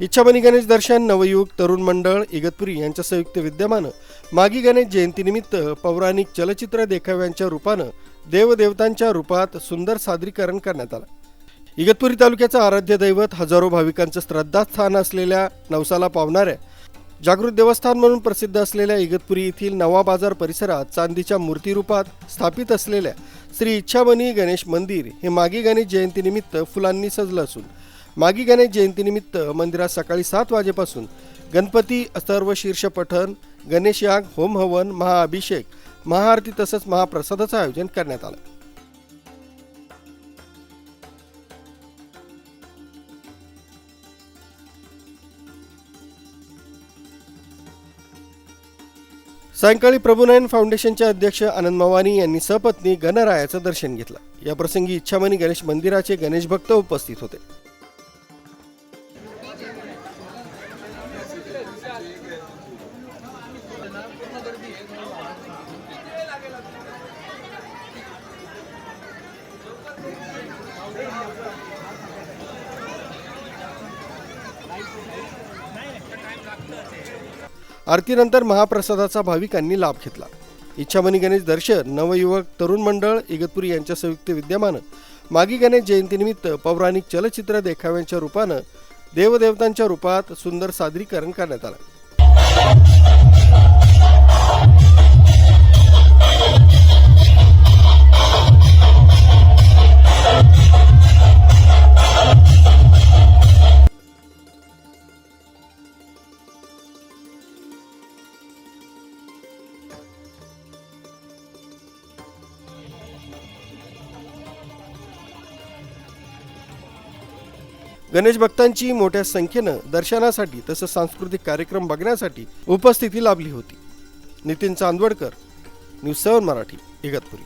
इच्छामणी गणेश दर्शन नवयुग तरुण मंडळ इगतपुरी यांच्या संयुक्त विद्यमानं मागी गणेश जयंतीनिमित्त पौराणिक चलचित्र देखाव्यांच्या रूपानं देवदेवतांच्या रूपात सुंदर सादरीकरण करण्यात आलं. इगतपुरी तालुक्याचं आराध्य दैवत हजारो भाविकांचं श्रद्धास्थान असलेल्या नवसाला पावणाऱ्या जागृत देवस्थान म्हणून प्रसिद्ध असलेल्या इगतपुरी येथील नवा बाजार परिसरात चांदीच्या मूर्तीरूपात स्थापित असलेल्या श्री इच्छामणी गणेश मंदिर हे मागी गणेश जयंतीनिमित्त फुलांनी सजलं असून मागी गणेश जयंतीनिमित्त मंदिरात सकाळी सात वाजेपासून गणपती अथर्व शीर्ष पठण गणेश याग होम हवन महाअभिषेक महाआरती तसंच महाप्रसादाचं आयोजन करण्यात आलं. सायंकाळी प्रभुनायन फाउंडेशनचे अध्यक्ष आनंद मवानी यांनी सपत्नी गणरायाचं दर्शन घेतलं. या प्रसंगी इच्छामणी गणेश मंदिराचे गणेश भक्त उपस्थित होते. आरतीनंतर महाप्रसादाचा भाविकांनी लाभ घेतला. इच्छामणी गणेश दर्शन नवयुवक तरुण मंडळ इगतपुरी यांच्या संयुक्त विद्यमानं मागी गणेश जयंतीनिमित्त पौराणिक चलचित्र देखाव्यांच्या रूपानं देवदेवतांच्या रूपात सुंदर सादरीकरण करण्यात आलं. गणेश भक्तांची मोठ्या संख्येनं दर्शनासाठी तसंच सांस्कृतिक कार्यक्रम बघण्यासाठी उपस्थिती लाभली होती. Nitin Chandwadkar news seven Marathi Igatpuri.